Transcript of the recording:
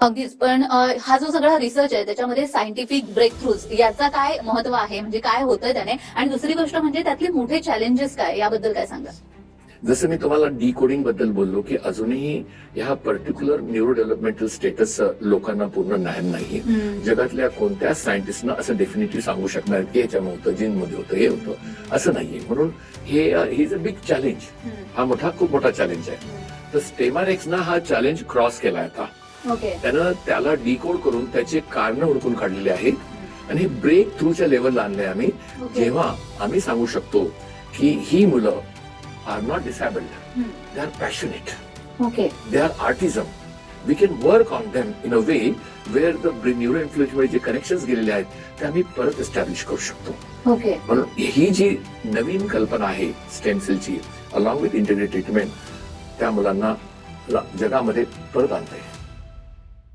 अगदीच. पण हा जो सगळा रिसर्च आहे त्याच्यामध्ये सायंटिफिक ब्रेक थ्रूज याचा काय महत्त्व आहे? म्हणजे काय होतंय त्याने? आणि दुसरी गोष्ट म्हणजे त्यातले मोठे चॅलेंजेस काय? याबद्दल काय सांगा जसं मी तुम्हाला डी कोडिंगबद्दल बोललो की अजूनही ह्या पर्टिक्युलर न्यूरो डेव्हलपमेंटल स्टेटस लोकांना पूर्ण ज्ञान नाहीये. जगातल्या कोणत्याच सायंटिस्टनं असं डेफिनेटली सांगू शकणार की ह्याच्यामध्ये होतं जीनमध्ये होतं हे होतं? असं नाहीये. म्हणून हे इज अ बिग चॅलेंज हा मोठा खूप मोठा चॅलेंज आहे. तर स्टेमारेक्सनं हा चॅलेंज क्रॉस केला आता. त्यानं त्याला डिकोड करून त्याचे कारण हुडकून काढलेले आहेत. आणि हे ब्रेक थ्रूच्या लेवलला आणले आम्ही. जेव्हा आम्ही सांगू शकतो की ही मुलं are not disabled they are passionate okay. They are autism we can work on them in a way where the neuro इन्फ्लुएन्समुळे जे कनेक्शन गेलेले आहेत ते आम्ही परत एस्टॅब्लिश करू शकतो. ओके. म्हणून ही जी नवीन कल्पना आहे स्टेम सेलची अलॉंग विथ इंटिग्रेट ट्रीटमेंट त्या मुलांना जगामध्ये परत आणता येईल.